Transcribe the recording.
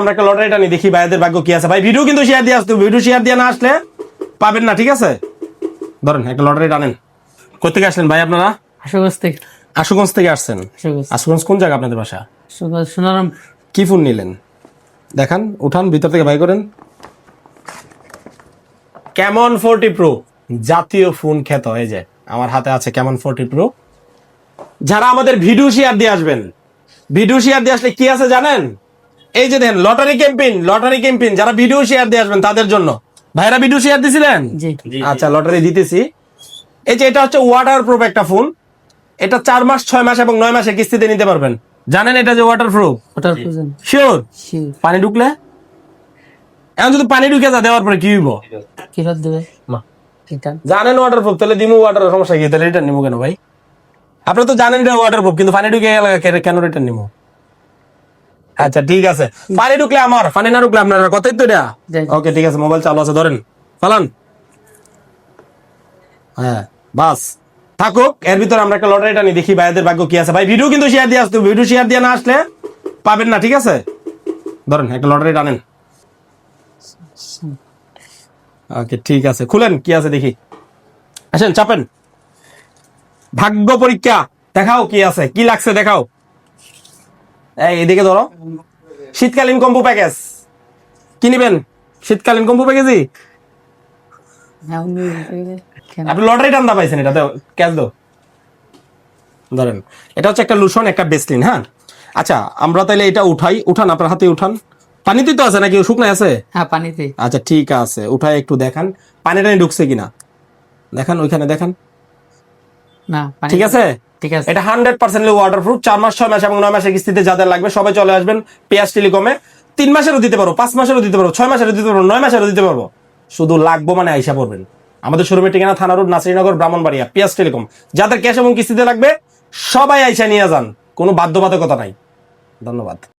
আমরা একটা লটারিটা নিয়ে দেখি ভাইদের ভাগ্য কি আছে। ভাই ভিডিও কিন্তু শেয়ার দিয়ে আসতে ভিডিও শেয়ার দিয়ে না আসলে পাবেন না ঠিক আছে? ধরেন একটা লটারি টানেন কোথেকে আসলেন ভাই আপনারা? আশুগঞ্জ থেকে। আশুগঞ্জ থেকে আসছেন? আশুগঞ্জ। কোন জায়গা আপনাদের বাসা? সোনারাম। কি ফোন নিলেন? দেখান উঠান ভিতর থেকে বাই করেন। কেমন ফোরটি প্রো জাতীয় ফোন খ্যাত হয়ে যায় আমার হাতে আছে কেমন ফোরটি প্রো যারা আমাদের ভিডিও শেয়ার দিয়ে আসবেন ভিডিও শেয়ার দিয়ে আসলে কি আছে জানেন? এই যে দেন লটারি ক্যাম্পেইন লটারি ক্যাম্পেইন যারা ভিডিও শেয়ার দিয়ে আসবেন তাদের জন্য। ভাইরা ভিডিও শেয়ার দিছিলেন? জি। আচ্ছা লটারি দিতেছি। এই যে এটা হচ্ছে ওয়াটার প্রুফ একটা ফোন এটা চার মাস ছয় মাস এবং নয় মাসে কিস্তিতে নিতে পারবেন। জানেন এটা যে ওয়াটার প্রুফ ওটার প্রয়োজন শিওর পানি ঢুকলে? এখন যদি পানি ঢুকে যা দেওয়ার পরে কি হইব? কিরত দেবে? জানেন ওয়াটার প্রুফ তাহলে দিমু ওয়াটার সমস্যা কি? তাহলে রিটার্ন নিবো কেন ভাই? আপনি তো জানেন এটা ওয়াটার প্রুফ কিন্তু পানি ঢুকে গেলে কেন রিটার্ন নিবো আচ্ছা ঠিক আছে। পানি ঢুকলে আমার পানি না ঢুকলে আপনার কথাই তো এটা। ওকে ঠিক আছে মোবাইল চালু আছে ধরেন। চালান হ্যাঁ বাস। থাকুক এর ভিতরে আমরা একটা লটারিটা নিয়ে দেখি ভাইদের ভাগ্য কি আছে। ভাই ভিডিও কিন্তু শেয়ার দিয়ে আসতে। ভিডিও শেয়ার দিয়ে না আসলে পাবেন না ঠিক আছে? ধরেন একটা লটারি টানেন ওকে ঠিক আছে খুলেন কি আছে দেখি। আসেন চাপেন। ভাগ্য পরীক্ষা দেখাও কি আছে কি লাগছে দেখাও। এদিকে ধরো। শীতকালীন কম্বো প্যাকেজ। কি নিবেন? শীতকালীন কম্বো প্যাকেজই হ্যাঁ, আপনি লটারি টান্দা পাইছেন এটা ক্যাশ দাও। ধরেন এটা হচ্ছে একটা লুশন একটা বেসলিন হ্যাঁ? আচ্ছা আমরা তাহলে এটা উঠাই। উঠান আপনার হাতে উঠান। পানিতে তো আছে নাকি? শুকনো আছে? হ্যাঁ পানিতে আচ্ছা ঠিক আছে। উঠাই একটু দেখান। পানি টানি ঢুকছে কিনা? দেখান ওইখানে দেখান। না ঠিক আছে? এটা হান্ড্রেড পার্সেন্টলি ওয়াটারপ্রুফ চার মাস, ছয় মাস এবং নয় মাসের কিস্তিতে যাদের লাগবে, সবাই চলে আসবেন পেঁয়াজ, টেলিকমে। তিন মাসেরও দিতে পারব পাঁচ মাসেরও দিতে পারব ছয় মাসেরও দিতে পারব নয় মাসেরও দিতে পারব। শুধু লাগবো মানে আইসা পড়বেন। আমাদের শোরুমের ঠিকানা থানা রোড, নাসিরনগর, ব্রাহ্মণবাড়িয়া, পেঁয়াজ, টেলিকম। যাদের ক্যাশ এবং কিস্তিতে লাগবে, সবাই আইসা নিয়ে যান। কোনো বাধ্যবাধকতা নাই। ধন্যবাদ।